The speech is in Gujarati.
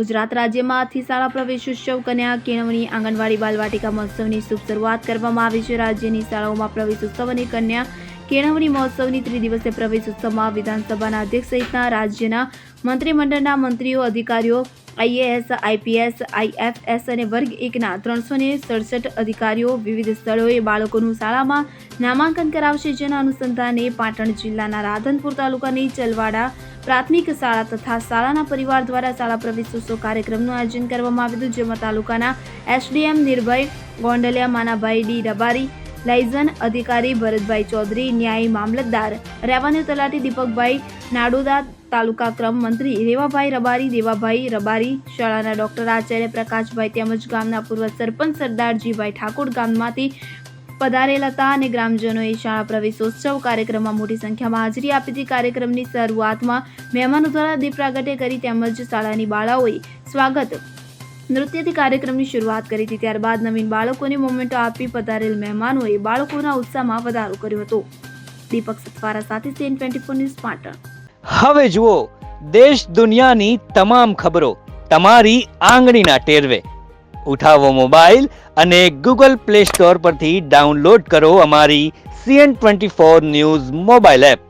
ગુજરાત રાજ્યમાંથી શાળા પ્રવેશ ઉત્સવ, કન્યા, કેળવણી, આંગણવાડી, બાલવાટિકા મહોત્સવની શુભ શરૂઆત કરવામાં આવી છે. રાજ્યની શાળાઓમાં પ્રવેશોત્સવ અને કન્યા કેળવણી મહોત્સવની ત્રિદિવસીય પ્રવેશોત્સવમાં વિધાનસભાના અધ્યક્ષ સહિતના રાજ્યના મંત્રીમંડળના મંત્રીઓ, અધિકારીઓ આઈએએસ, આઈપીએસ, આઈએફએસ અને વર્ગ એકના ત્રણસો ને સડસઠ અધિકારીઓ વિવિધ સ્થળોએ બાળકોનું શાળામાં નામાંકન કરાવશે. જેના અનુસંધાને પાટણ જિલ્લાના રાધનપુર તાલુકાની ચલવાડા પ્રાથમિક શાળા તથા શાળાના પરિવાર દ્વારા શાળા પ્રવેશોત્સવ કાર્યક્રમનું આયોજન કરવામાં આવ્યું હતું, જેમાં તાલુકાના SDM Nirbhay Gondaliya, Manabhai D Rabari liaison અધિકારી ભરતભાઈ ચૌધરી, ન્યાય મામલતદાર રેવન્યુ તલાટી દીપકભાઈ નાડોદા, તાલુકા ક્રમ મંત્રી રેવાભાઈ રબારી, દેવાભાઈ રબારી શાળાના ડોક્ટર આચાર્ય પ્રકાશભાઈ તેમજ ગામના પૂર્વ સરપંચ સરદારજીભાઈ ઠાકોર ગામમાંથી પધારેલ હતા અને ગ્રામજનોએ શાળા પ્રવેશોત્સવ કાર્યક્રમમાં મોટી સંખ્યામાં હાજરી આપી હતી. કાર્યક્રમની શરૂઆતમાં મહેમાનો દ્વારા દીપ પ્રાગટ્ય કરી તેમજ શાળાની બાળાઓએ સ્વાગત નૃત્યથી કાર્યક્રમની શરૂઆત કરી હતી. ત્યારબાદ નવીન બાળકોને મોમેન્ટો આપી પધારેલ મહેમાનોએ બાળકોના ઉત્સાહમાં વધારો કર્યો હતો. દીપક સતવારા સાથે CN twenty four news Patan. હવે જુઓ, દેશ દુનિયાની તમામ ખબરો તમારી આંગળીના ટેરવે. ઉઠાવો મોબાઈલ અને ગૂગલ પ્લે સ્ટોર પરથી ડાઉનલોડ કરો અમારી CN twenty four news mobile app.